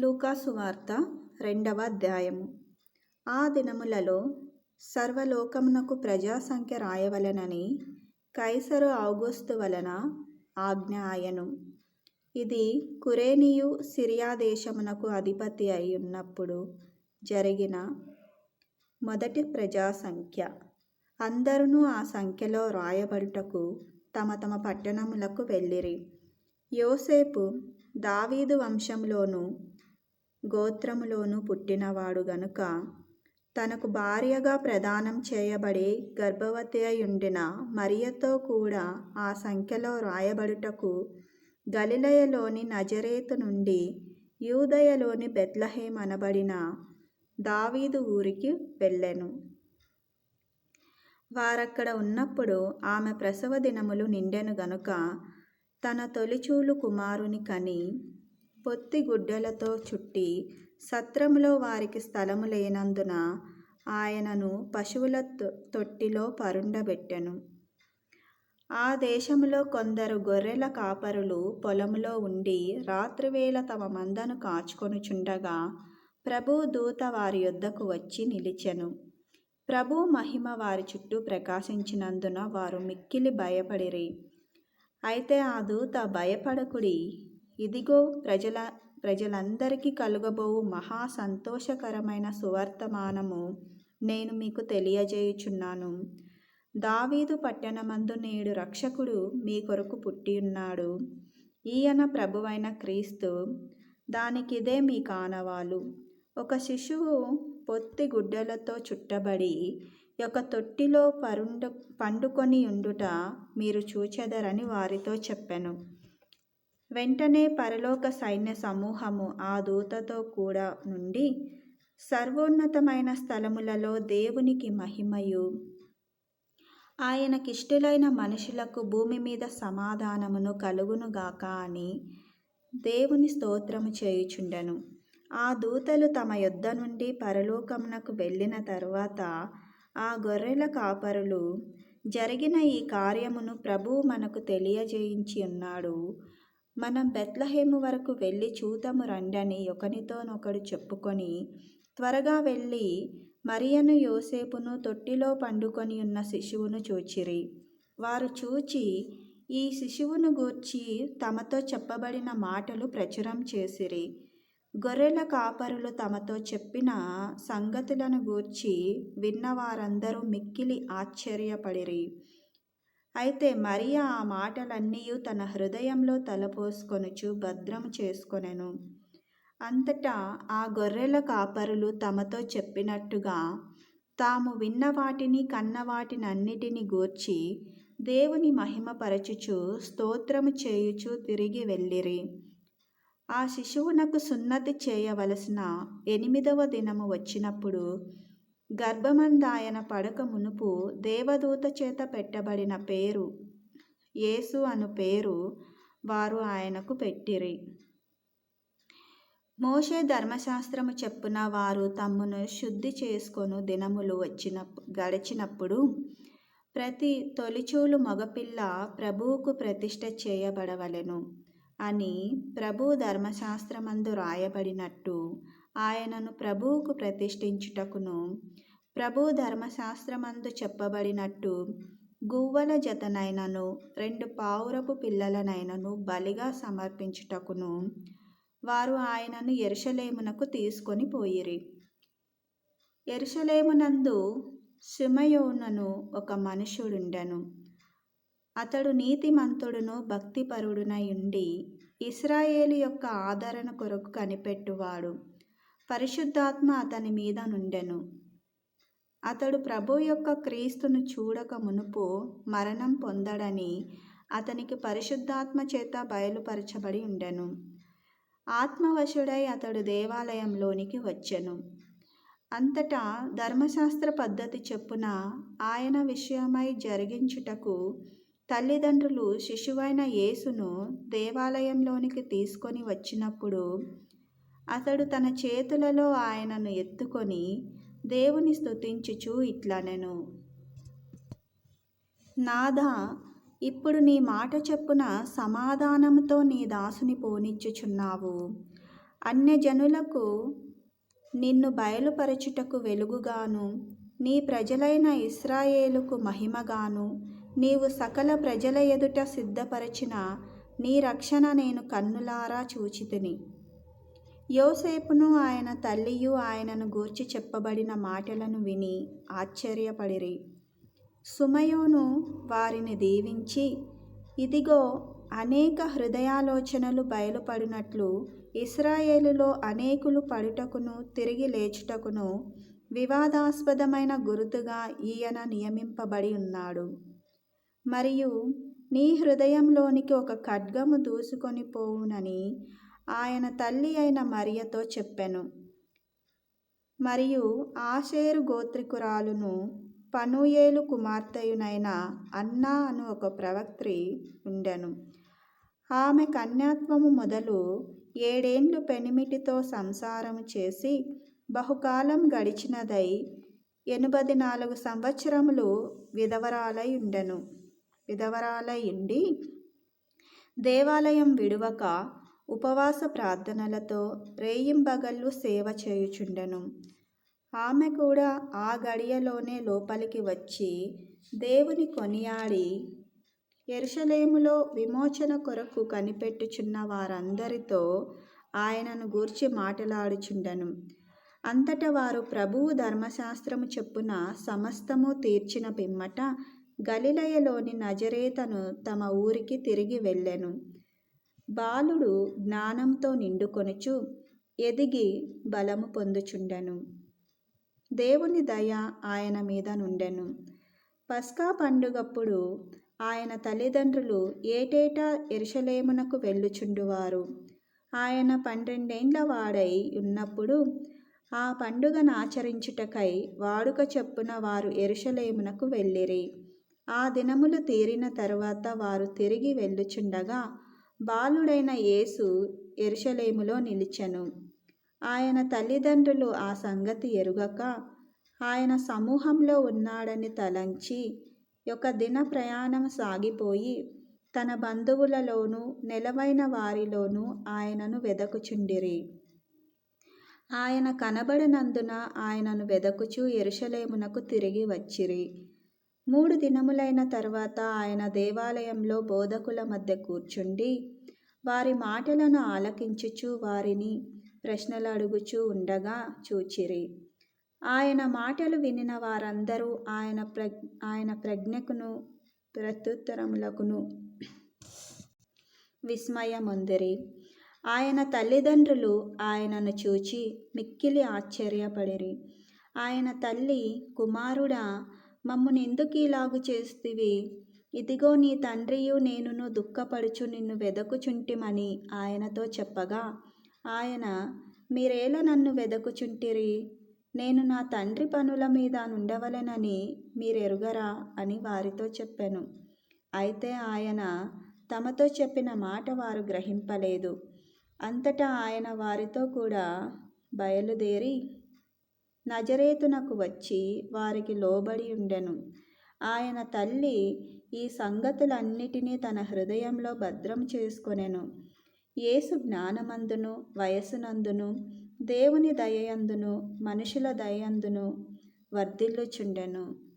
లూకాసు వార్త రెండవ అధ్యాయము ఆ దినములలో సర్వలోకమునకు ప్రజాసంఖ్య రాయవలెనని కైసరు ఆగోస్తు వలన ఆజ్ఞ ఆయను. ఇది కురేనియు సిరియా దేశమునకు అధిపతి అయి ఉన్నప్పుడు జరిగిన మొదటి ప్రజాసంఖ్య. అందరూ ఆ సంఖ్యలో రాయబడుటకు తమ తమ పట్టణములకు వెళ్ళిరి. యోసేపు దావీదు వంశంలోనూ గోత్రములోను పుట్టినవాడు గనుక తనకు భార్యగా ప్రదానం చేయబడి గర్భవతి అయుండిన మరియతో కూడా ఆ సంఖ్యలో రాయబడుటకు గలిలయలోని నజరేతు నుండి యూదయలోని బెత్లహేం అనబడిన దావీదు ఊరికి వెళ్ళెను. వారక్కడ ఉన్నప్పుడు ఆమె ప్రసవ దినములు నిండెను గనుక తన తొలిచూలు కుమారుని కని పొత్తి గుడ్డలతో చుట్టి సత్రములో వారికి స్థలము లేనందున ఆయనను పశువుల తొట్టిలో పరుండబెట్టెను. ఆ దేశములో కొందరు గొర్రెల కాపరులు పొలములో ఉండి రాత్రివేళ తమ మందను కాచుకొనుచుండగా ప్రభు దూత వారి యొద్దకు వచ్చి నిలిచెను. ప్రభు మహిమ వారి చుట్టూ ప్రకాశించినందున వారు మిక్కిలి భయపడిరి. అయితే ఆ దూత భయపడకుడి ఇదిగో ప్రజల ప్రజలందరికీ కలుగబోవు మహా సంతోషకరమైన సువర్తమానము నేను మీకు తెలియజేయుచున్నాను. దావీదు పట్టణమందు నేడు రక్షకుడు మీ కొరకు పుట్టియున్నాడు ఈయన ప్రభువైన క్రీస్తు దానికిదే మీ కానవాలు. ఒక శిశువు పొత్తి గుడ్డలతో చుట్టబడి ఒక తొట్టిలో పరుండు పండుకొని ఉండుట మీరు చూచెదరని వారితో చెప్పెను. వెంటనే పరలోక సైన్య సమూహము ఆ దూతతో కూడా నుండి సర్వోన్నతమైన స్థలములలో దేవునికి మహిమయు. ఆయనకిష్టులైన మనుషులకు భూమి మీద సమాధానమును కలుగునుగాక అని దేవుని స్తోత్రము చేయుచుండెను. ఆ దూతలు తమ యొద్ద నుండి పరలోకమునకు వెళ్ళిన తరువాత ఆ గొర్రెల కాపరులు జరిగిన ఈ కార్యమును ప్రభువు మనకు తెలియజేయించి ఉన్నాడు. మనం బెత్లహేము వరకు వెళ్ళి చూతము రండని ఒకనితోనొకడు చెప్పుకొని త్వరగా వెళ్ళి మరియను యోసేపును తొట్టిలో పండుకొని ఉన్న శిశువును చూచిరి. వారు చూచి ఈ శిశువును గూర్చి తమతో చెప్పబడిన మాటలు ప్రచురం చేసిరి. గొర్రెల కాపరులు తమతో చెప్పిన సంగతులను గూర్చి విన్నవారందరూ మిక్కిలి ఆశ్చర్యపడిరి. అయితే మరియా ఆ మాటలన్నీ తన హృదయంలో తలపోసుకొనుచు భద్రం చేసుకొనెను. అంతటా ఆ గొర్రెల కాపరులు తమతో చెప్పినట్టుగా తాము విన్న వాటిని కన్న వాటినన్నిటిని గూర్చి దేవుని మహిమపరచుచు స్తోత్రము చేయుచు తిరిగి వెళ్ళిరి. ఆ శిశువునకు సున్నతి చేయవలసిన ఎనిమిదవ దినము వచ్చినప్పుడు గర్భమందాయన పడక మునుపు దేవదూత చేత పెట్టబడిన పేరు యేసు అను పేరు వారు ఆయనకు పెట్టిరి. మోషే ధర్మశాస్త్రము చెప్పున వారు తమ్మును శుద్ధి చేసుకొను దినములు వచ్చిన గడిచినప్పుడు ప్రతి తొలిచూలు మగపిల్ల ప్రభువుకు ప్రతిష్ట చేయబడవలెను అని ప్రభు ధర్మశాస్త్రమందు రాయబడినట్టు ఆయనను ప్రభువుకు ప్రతిష్ఠించుటకును ప్రభు ధర్మశాస్త్రమందు చెప్పబడినట్టు గువ్వల జతనైనను రెండు పావురపు పిల్లలనైనను బలిగా సమర్పించుటకును వారు ఆయనను ఎరుషలేమునకు తీసుకొని పోయిరి. ఎరుషలేమునందు సుమయోనను ఒక మనుషుడుండెను అతడు నీతిమంతుడును భక్తిపరుడునై ఉండి ఇస్రాయేలు యొక్క ఆదరణ కొరకు కనిపెట్టువాడు. పరిశుద్ధాత్మ అతని మీద నుండెను. అతడు ప్రభు యొక్క క్రీస్తును చూడక మునుపు మరణం పొందడని అతనికి పరిశుద్ధాత్మ చేత బయలుపరచబడి ఉండెను. ఆత్మవశుడై అతడు దేవాలయంలోనికి వచ్చెను. అంతటా ధర్మశాస్త్ర పద్ధతి చెప్పున ఆయన విషయమై జరిగించుటకు తల్లిదండ్రులు శిశువైన యేసును దేవాలయంలోనికి తీసుకొని వచ్చినప్పుడు అతడు తన చేతులలో ఆయనను ఎత్తుకొని దేవుని స్థుతించుచు ఇట్లనెను. నాదా ఇప్పుడు నీ మాట చెప్పున సమాధానంతో నీ దాసుని పోనిచ్చుచున్నావు. అన్యజనులకు నిన్ను బయలుపరచుటకు వెలుగుగాను నీ ప్రజలైన ఇస్రాయేలుకు మహిమగాను నీవు సకల ప్రజల ఎదుట సిద్ధపరచిన నీ రక్షణ నేను కన్నులారా చూచితిని. యోసేపును ఆయన తల్లియు ఆయనను గూర్చి చెప్పబడిన మాటలను విని ఆశ్చర్యపడిరి. సుమయోను వారిని దీవించి ఇదిగో అనేక హృదయాలోచనలు బయలుపడినట్లు ఇస్రాయేలులో అనేకులు పడుటకును తిరిగి లేచుటకును వివాదాస్పదమైన గురుతుగా ఈయన నియమింపబడి ఉన్నాడు. మరియు నీ హృదయంలోనికి ఒక ఖడ్గము దూసుకొని పోవునని ఆయన తల్లి అయిన మరియతో చెప్పెను. మరియు ఆషేరు గోత్రికురాలును పనుయేలు కుమార్తెయునైన అన్నా అను ఒక ప్రవక్త్రి ఉండెను. ఆమె కన్యాత్వము మొదలు ఏడేండ్లు పెనిమిటితో సంసారము చేసి బహుకాలం గడిచినదై ఎనభై నాలుగు సంవత్సరములు విధవరాలై ఉండెను. విధవరాలై ఉండి దేవాలయం విడువక ఉపవాస ప్రార్థనలతో రేయింబగళ్ళు సేవ చేయుచుండెను. ఆమె కూడా ఆ గడియలోనే లోపలికి వచ్చి దేవుని కొనియాడి ఎరుషలేములో విమోచన కొరకు కనిపెట్టుచున్న వారందరితో ఆయనను గూర్చి మాట్లాడుచుండెను. అంతట వారు ప్రభువు ధర్మశాస్త్రము చెప్పున సమస్తము తీర్చిన పిమ్మట గలిలయలోని నజరేతను తమ ఊరికి తిరిగి వెళ్ళెను. బాలుడు జ్ఞానంతో నిండుకొనుచు ఎదిగి బలము పొందుచుండెను. దేవుని దయ ఆయన మీద నుండెను. పస్కా పండుగప్పుడు ఆయన తల్లిదండ్రులు ఏటేటా ఎరుషలేమునకు వెళ్ళుచుండువారు. ఆయన పన్నెండేండ్ల వాడై ఉన్నప్పుడు ఆ పండుగను ఆచరించుటకై వాడుక చెప్పున వారు ఎరుషలేమునకు వెళ్ళిరి. ఆ దినములు తీరిన తరువాత వారు తిరిగి వెళ్ళుచుండగా బాలుడైన యేసు ఎరుషలేములో నిలిచెను. ఆయన తల్లిదండ్రులు ఆ సంగతి ఎరుగక ఆయన సమూహంలో ఉన్నాడని తలంచి ఒక దిన ప్రయాణం సాగిపోయి తన బంధువులలోనూ నెలవైన వారిలోనూ ఆయనను వెదకుచుండిరి. ఆయన కనబడినందున ఆయనను వెదకుచు ఎరుషలేమునకు తిరిగి వచ్చిరి. మూడు దినములైన తర్వాత ఆయన దేవాలయంలో బోధకుల మధ్య కూర్చుండి వారి మాటలను ఆలకించుచు వారిని ప్రశ్నలు అడుగుచూ ఉండగా చూచిరి. ఆయన మాటలు వినిన వారందరూ ఆయన ప్ర ఆయన ప్రజ్ఞకును ప్రత్యుత్తరములకును విస్మయముందిరి. ఆయన తల్లిదండ్రులు ఆయనను చూచి మిక్కిలి ఆశ్చర్యపడిరి. ఆయన తల్లి కుమారుడా మమ్మను ఎందుకు ఇలాగు చేస్తివి. ఇదిగో నీ తండ్రియు నేనును దుఃఖపడుచు నిన్ను వెదకుచుంటిమని ఆయనతో చెప్పగా ఆయన మీరేలా నన్ను వెదకుచుంటిరి? నేను నా తండ్రి పనుల మీద నుండవలెనని మీరెరుగరా? అని వారితో చెప్పాను. అయితే ఆయన తమతో చెప్పిన మాట వారు గ్రహింపలేదు. అంతటా ఆయన వారితో కూడా బయలుదేరి నజరేతునకు వచ్చి వారికి లోబడి ఉండెను. ఆయన తల్లి ఈ సంగతులన్నిటినీ తన హృదయంలో భద్రం చేసుకొనెను. యేసు జ్ఞానమందును వయసునందును దేవుని దయయందును మనుషుల దయందును వర్ధిల్లుచుండెను.